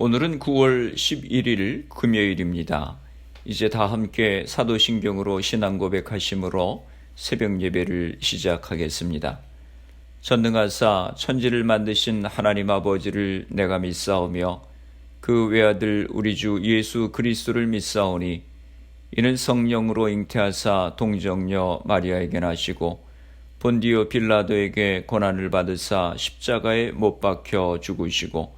오늘은 9월 11일 금요일입니다. 이제 다 함께 사도신경으로 신앙 고백하심으로 새벽 예배를 시작하겠습니다. 전능하사 천지를 만드신 하나님 아버지를 내가 믿사오며 그 외아들 우리 주 예수 그리스도를 믿사오니 이는 성령으로 잉태하사 동정녀 마리아에게 나시고 본디오 빌라도에게 고난을 받으사 십자가에 못 박혀 죽으시고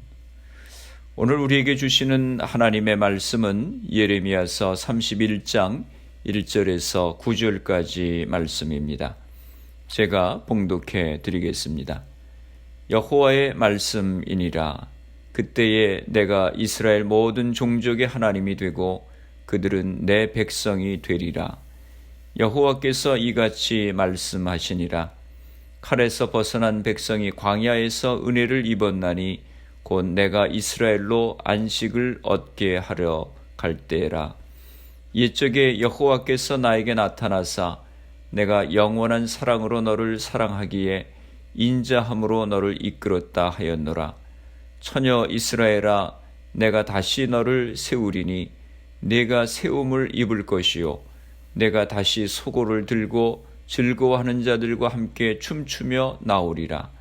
오늘 우리에게 주시는 하나님의 말씀은 예레미야서 31장 1절에서 9절까지 말씀입니다. 제가 봉독해 드리겠습니다. 여호와의 말씀이니라 그때에 내가 이스라엘 모든 종족의 하나님이 되고 그들은 내 백성이 되리라. 여호와께서 이같이 말씀하시니라. 칼에서 벗어난 백성이 광야에서 은혜를 입었나니 곧 내가 이스라엘로 안식을 얻게 하려 갈 때라. 옛적에 여호와께서 나에게 나타나사 내가 영원한 사랑으로 너를 사랑하기에 인자함으로 너를 이끌었다 하였노라. 처녀 이스라엘아 내가 다시 너를 세우리니 내가 세움을 입을 것이요 내가 다시 소고를 들고 즐거워하는 자들과 함께 춤추며 나오리라.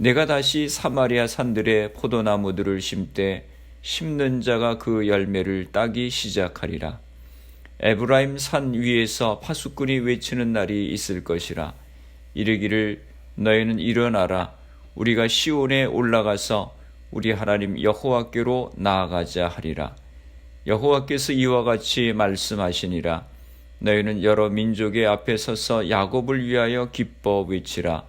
내가 다시 사마리아 산들의 포도나무들을 심되 심는 자가 그 열매를 따기 시작하리라. 에브라임 산 위에서 파수꾼이 외치는 날이 있을 것이라. 이르기를 너희는 일어나라. 우리가 시온에 올라가서 우리 하나님 여호와께로 나아가자 하리라. 여호와께서 이와 같이 말씀하시니라. 너희는 여러 민족의 앞에 서서 야곱을 위하여 기뻐 외치라.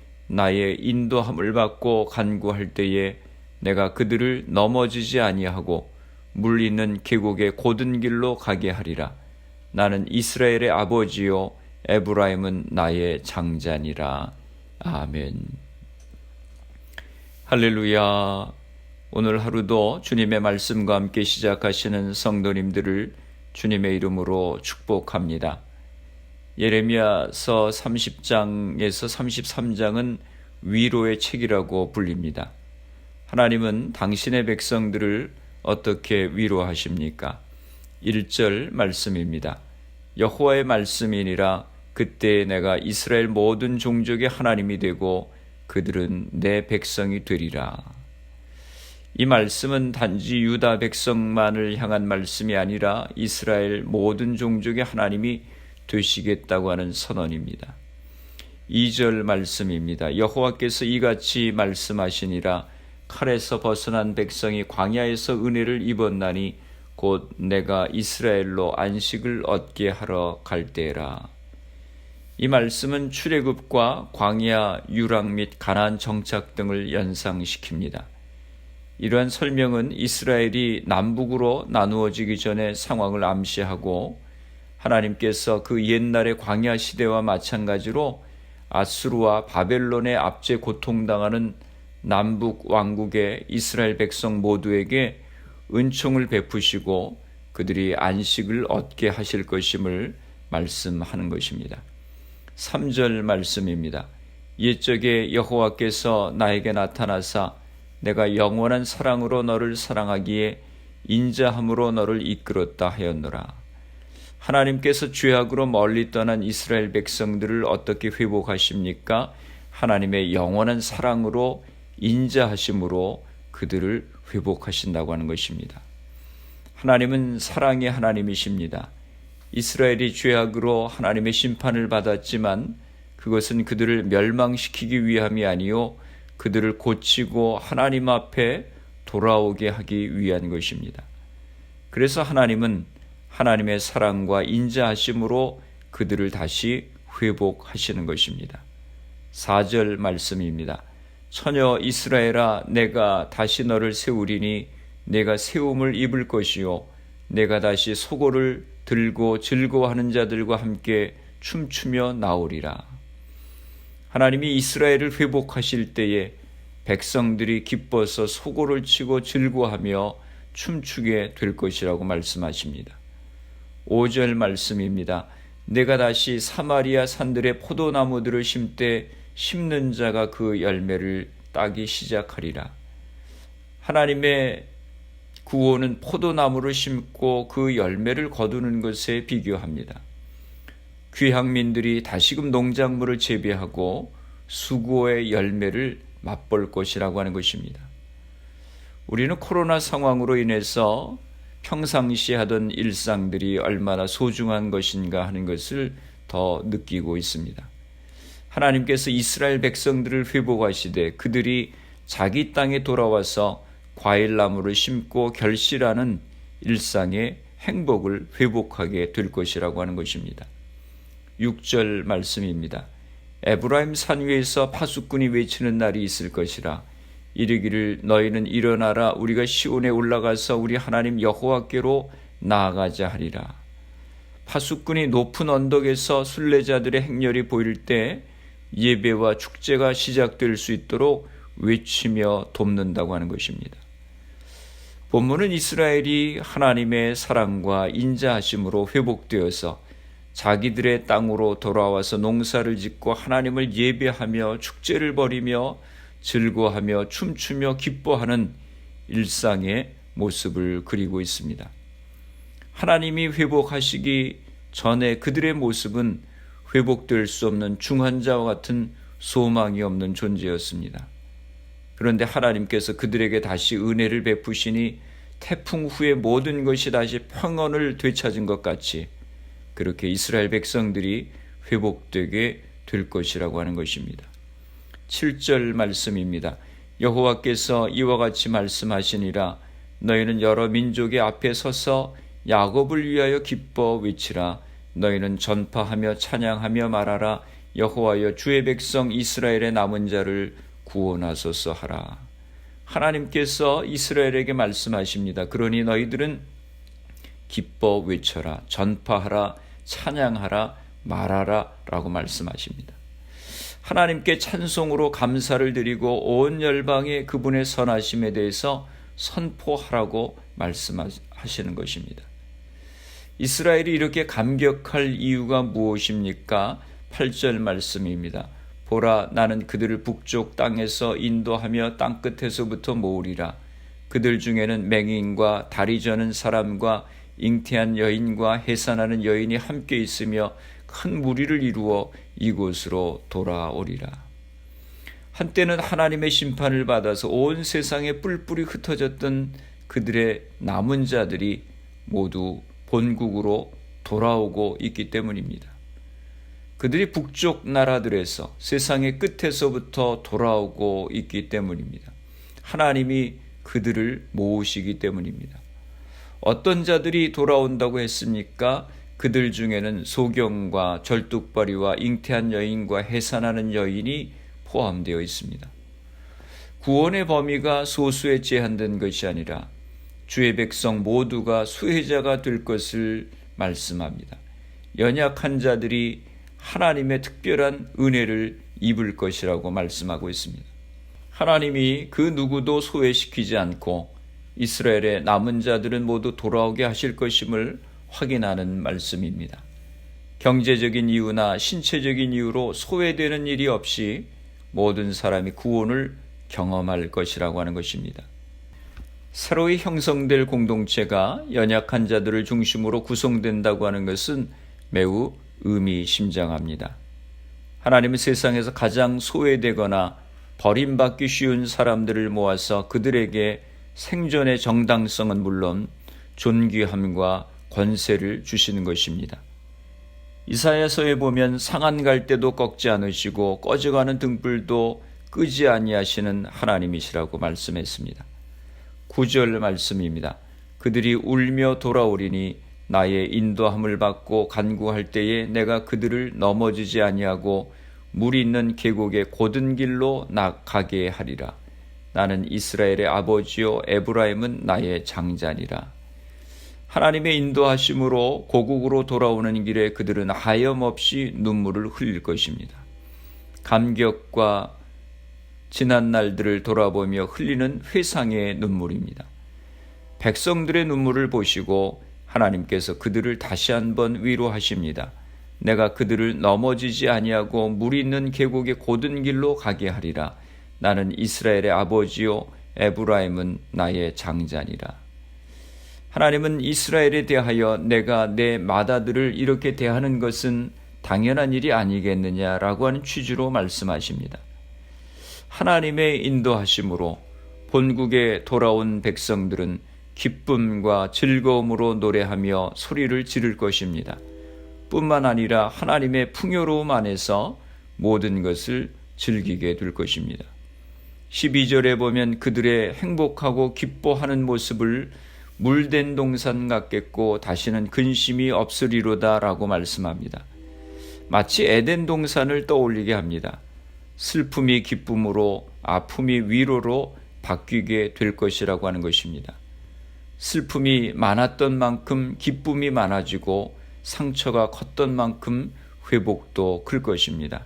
나의 인도함을 받고 간구할 때에 내가 그들을 넘어지지 아니하고 물 있는 계곡의 고든 길로 가게 하리라. 나는 이스라엘의 아버지요 에브라임은 나의 장자니라. 아멘. 할렐루야. 오늘 하루도 주님의 말씀과 함께 시작하시는 성도님들을 주님의 이름으로 축복합니다. 예레미야서 30장에서 33장은 위로의 책이라고 불립니다. 하나님은 당신의 백성들을 어떻게 위로하십니까? 1절 말씀입니다. 여호와의 말씀이니라 그때 내가 이스라엘 모든 종족의 하나님이 되고 그들은 내 백성이 되리라. 이 말씀은 단지 유다 백성만을 향한 말씀이 아니라 이스라엘 모든 종족의 하나님이 되시겠다고 하는 선언입니다. 2절 말씀입니다. 여호와께서 이같이 말씀하시니라 칼에서 벗어난 백성이 광야에서 은혜를 입었나니 곧 내가 이스라엘로 안식을 얻게 하러 갈 때라. 이 말씀은 출애굽과 광야 유랑 및 가나안 정착 등을 연상시킵니다. 이러한 설명은 이스라엘이 남북으로 나누어지기 전의 상황을 암시하고 하나님께서 그 옛날의 광야 시대와 마찬가지로 아수르와 바벨론의 압제 고통당하는 남북 왕국의 이스라엘 백성 모두에게 은총을 베푸시고 그들이 안식을 얻게 하실 것임을 말씀하는 것입니다. 3절 말씀입니다. 옛적에 여호와께서 나에게 나타나사 내가 영원한 사랑으로 너를 사랑하기에 인자함으로 너를 이끌었다 하였노라. 하나님께서 죄악으로 멀리 떠난 이스라엘 백성들을 어떻게 회복하십니까? 하나님의 영원한 사랑으로 인자하심으로 그들을 회복하신다고 하는 것입니다. 하나님은 사랑의 하나님이십니다. 이스라엘이 죄악으로 하나님의 심판을 받았지만 그것은 그들을 멸망시키기 위함이 아니요 그들을 고치고 하나님 앞에 돌아오게 하기 위한 것입니다. 그래서 하나님은 하나님의 사랑과 인자하심으로 그들을 다시 회복하시는 것입니다. 4절 말씀입니다. 처녀 이스라엘아 내가 다시 너를 세우리니 내가 세움을 입을 것이요 내가 다시 소고를 들고 즐거워하는 자들과 함께 춤추며 나오리라. 하나님이 이스라엘을 회복하실 때에 백성들이 기뻐서 소고를 치고 즐거워하며 춤추게 될 것이라고 말씀하십니다. 5절 말씀입니다. 내가 다시 사마리아 산들의 포도나무들을 심때 심는 자가 그 열매를 따기 시작하리라. 하나님의 구원은 포도나무를 심고 그 열매를 거두는 것에 비교합니다. 귀향민들이 다시금 농작물을 재배하고 수고의 열매를 맛볼 것이라고 하는 것입니다. 우리는 코로나 상황으로 인해서 평상시 하던 일상들이 얼마나 소중한 것인가 하는 것을 더 느끼고 있습니다. 하나님께서 이스라엘 백성들을 회복하시되 그들이 자기 땅에 돌아와서 과일나무를 심고 결실하는 일상의 행복을 회복하게 될 것이라고 하는 것입니다. 6절 말씀입니다. 에브라임 산 위에서 파수꾼이 외치는 날이 있을 것이라 이르기를 너희는 일어나라 우리가 시온에 올라가서 우리 하나님 여호와께로 나아가자 하리라. 파수꾼이 높은 언덕에서 순례자들의 행렬이 보일 때 예배와 축제가 시작될 수 있도록 외치며 돕는다고 하는 것입니다. 본문은 이스라엘이 하나님의 사랑과 인자하심으로 회복되어서 자기들의 땅으로 돌아와서 농사를 짓고 하나님을 예배하며 축제를 벌이며 즐거워하며 춤추며 기뻐하는 일상의 모습을 그리고 있습니다. 하나님이 회복하시기 전에 그들의 모습은 회복될 수 없는 중환자와 같은 소망이 없는 존재였습니다. 그런데 하나님께서 그들에게 다시 은혜를 베푸시니 태풍 후에 모든 것이 다시 평온을 되찾은 것 같이 그렇게 이스라엘 백성들이 회복되게 될 것이라고 하는 것입니다. 7절 말씀입니다. 여호와께서 이와 같이 말씀하시니라 너희는 여러 민족의 앞에 서서 야곱을 위하여 기뻐 외치라 너희는 전파하며 찬양하며 말하라 여호와여 주의 백성 이스라엘의 남은 자를 구원하소서 하라. 하나님께서 이스라엘에게 말씀하십니다. 그러니 너희들은 기뻐 외쳐라, 전파하라, 찬양하라, 말하라 라고 말씀하십니다. 하나님께 찬송으로 감사를 드리고 온 열방에 그분의 선하심에 대해서 선포하라고 말씀하시는 것입니다. 이스라엘이 이렇게 감격할 이유가 무엇입니까? 8절 말씀입니다. 보라 나는 그들을 북쪽 땅에서 인도하며 땅 끝에서부터 모으리라. 그들 중에는 맹인과 다리 저는 사람과 잉태한 여인과 해산하는 여인이 함께 있으며 큰 무리를 이루어 이곳으로 돌아오리라. 한때는 하나님의 심판을 받아서 온 세상에 뿔뿔이 흩어졌던 그들의 남은 자들이 모두 본국으로 돌아오고 있기 때문입니다. 그들이 북쪽 나라들에서 세상의 끝에서부터 돌아오고 있기 때문입니다. 하나님이 그들을 모으시기 때문입니다. 어떤 자들이 돌아온다고 했습니까? 그들 중에는 소경과 절뚝발이와 잉태한 여인과 해산하는 여인이 포함되어 있습니다. 구원의 범위가 소수에 제한된 것이 아니라 주의 백성 모두가 수혜자가 될 것을 말씀합니다. 연약한 자들이 하나님의 특별한 은혜를 입을 것이라고 말씀하고 있습니다. 하나님이 그 누구도 소외시키지 않고 이스라엘의 남은 자들은 모두 돌아오게 하실 것임을 확인하는 말씀입니다. 경제적인 이유나 신체적인 이유로 소외되는 일이 없이 모든 사람이 구원을 경험할 것이라고 하는 것입니다. 새로이 형성될 공동체가 연약한 자들을 중심으로 구성된다고 하는 것은 매우 의미심장합니다. 하나님은 세상에서 가장 소외되거나 버림받기 쉬운 사람들을 모아서 그들에게 생존의 정당성은 물론 존귀함과 권세를 주시는 것입니다. 이사야서에 보면 상한 갈 때도 꺾지 않으시고 꺼져가는 등불도 끄지 아니하시는 하나님이시라고 말씀했습니다. 9절 말씀입니다. 그들이 울며 돌아오리니 나의 인도함을 받고 간구할 때에 내가 그들을 넘어지지 아니하고 물 있는 계곡의 고든 길로 나가게 하리라. 나는 이스라엘의 아버지요 에브라임은 나의 장자니라. 하나님의 인도하심으로 고국으로 돌아오는 길에 그들은 하염없이 눈물을 흘릴 것입니다. 감격과 지난 날들을 돌아보며 흘리는 회상의 눈물입니다. 백성들의 눈물을 보시고 하나님께서 그들을 다시 한번 위로하십니다. 내가 그들을 넘어지지 아니하고 물 있는 계곡의 고든 길로 가게 하리라. 나는 이스라엘의 아버지요 에브라임은 나의 장자니라. 하나님은 이스라엘에 대하여 내가 내 마다들을 이렇게 대하는 것은 당연한 일이 아니겠느냐라고 하는 취지로 말씀하십니다. 하나님의 인도하심으로 본국에 돌아온 백성들은 기쁨과 즐거움으로 노래하며 소리를 지를 것입니다. 뿐만 아니라 하나님의 풍요로움 안에서 모든 것을 즐기게 될 것입니다. 12절에 보면 그들의 행복하고 기뻐하는 모습을 물된 동산 같겠고 다시는 근심이 없으리로다 라고 말씀합니다. 마치 에덴 동산을 떠올리게 합니다. 슬픔이 기쁨으로 아픔이 위로로 바뀌게 될 것이라고 하는 것입니다. 슬픔이 많았던 만큼 기쁨이 많아지고 상처가 컸던 만큼 회복도 클 것입니다.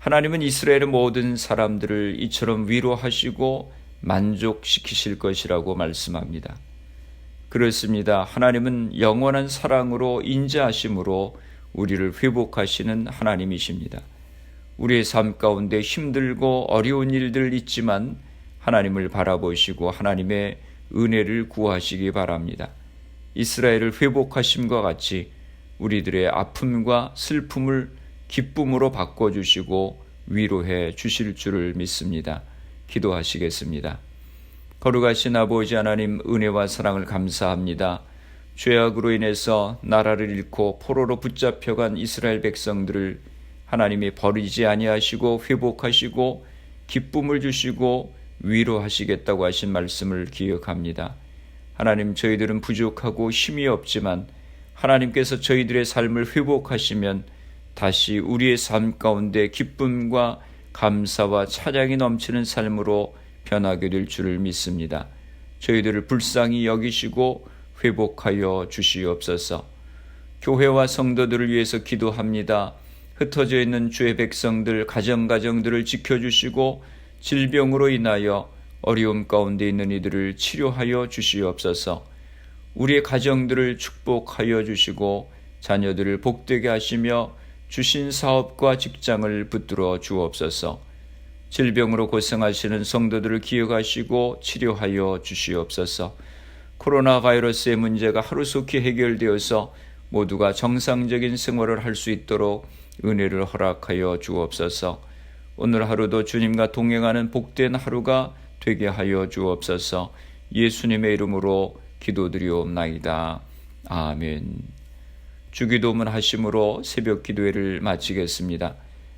하나님은 이스라엘의 모든 사람들을 이처럼 위로하시고 만족시키실 것이라고 말씀합니다. 그렇습니다. 하나님은 영원한 사랑으로 인자하심으로 우리를 회복하시는 하나님이십니다. 우리의 삶 가운데 힘들고 어려운 일들 있지만 하나님을 바라보시고 하나님의 은혜를 구하시기 바랍니다. 이스라엘을 회복하심과 같이 우리들의 아픔과 슬픔을 기쁨으로 바꿔주시고 위로해 주실 줄을 믿습니다. 기도하시겠습니다. 거룩하신 아버지 하나님 은혜와 사랑을 감사합니다. 죄악으로 인해서 나라를 잃고 포로로 붙잡혀간 이스라엘 백성들을 하나님이 버리지 아니하시고 회복하시고 기쁨을 주시고 위로하시겠다고 하신 말씀을 기억합니다. 하나님 저희들은 부족하고 힘이 없지만 하나님께서 저희들의 삶을 회복하시면 다시 우리의 삶 가운데 기쁨과 감사와 찬양이 넘치는 삶으로 변하게 될 줄을 믿습니다. 저희들을 불쌍히 여기시고 회복하여 주시옵소서. 교회와 성도들을 위해서 기도합니다. 흩어져 있는 주의 백성들 가정 가정들을 지켜주시고 질병으로 인하여 어려움 가운데 있는 이들을 치료하여 주시옵소서. 우리의 가정들을 축복하여 주시고 자녀들을 복되게 하시며 주신 사업과 직장을 붙들어 주옵소서. 질병으로 고생하시는 성도들을 기억하시고 치료하여 주시옵소서. 코로나 바이러스의 문제가 하루속히 해결되어서 모두가 정상적인 생활을 할 수 있도록 은혜를 허락하여 주옵소서. 오늘 하루도 주님과 동행하는 복된 하루가 되게 하여 주옵소서. 예수님의 이름으로 기도드리옵나이다. 아멘. 주기도문 하심으로 새벽 기도회를 마치겠습니다.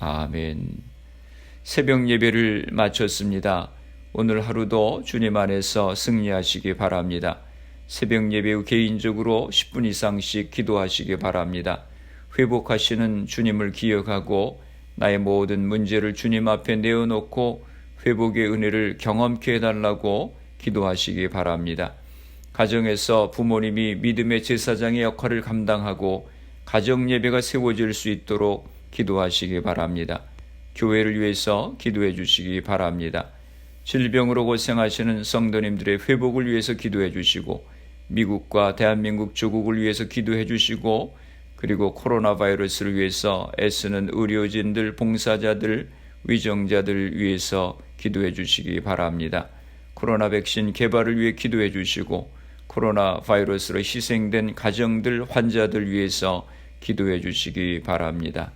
아멘. 새벽 예배를 마쳤습니다. 오늘 하루도 주님 안에서 승리하시기 바랍니다. 새벽 예배 후 개인적으로 10분 이상씩 기도하시기 바랍니다. 회복하시는 주님을 기억하고 나의 모든 문제를 주님 앞에 내어놓고 회복의 은혜를 경험케 해달라고 기도하시기 바랍니다. 가정에서 부모님이 믿음의 제사장의 역할을 감당하고 가정 예배가 세워질 수 있도록 기도하시기 바랍니다. 교회를 위해서 기도해 주시기 바랍니다. 질병으로 고생하시는 성도님들의 회복을 위해서 기도해 주시고 미국과 대한민국 조국을 위해서 기도해 주시고 그리고 코로나 바이러스를 위해서 애쓰는 의료진들, 봉사자들, 위정자들 위해서 기도해 주시기 바랍니다. 코로나 백신 개발을 위해 기도해 주시고 코로나 바이러스로 희생된 가정들, 환자들 위해서 기도해 주시기 바랍니다.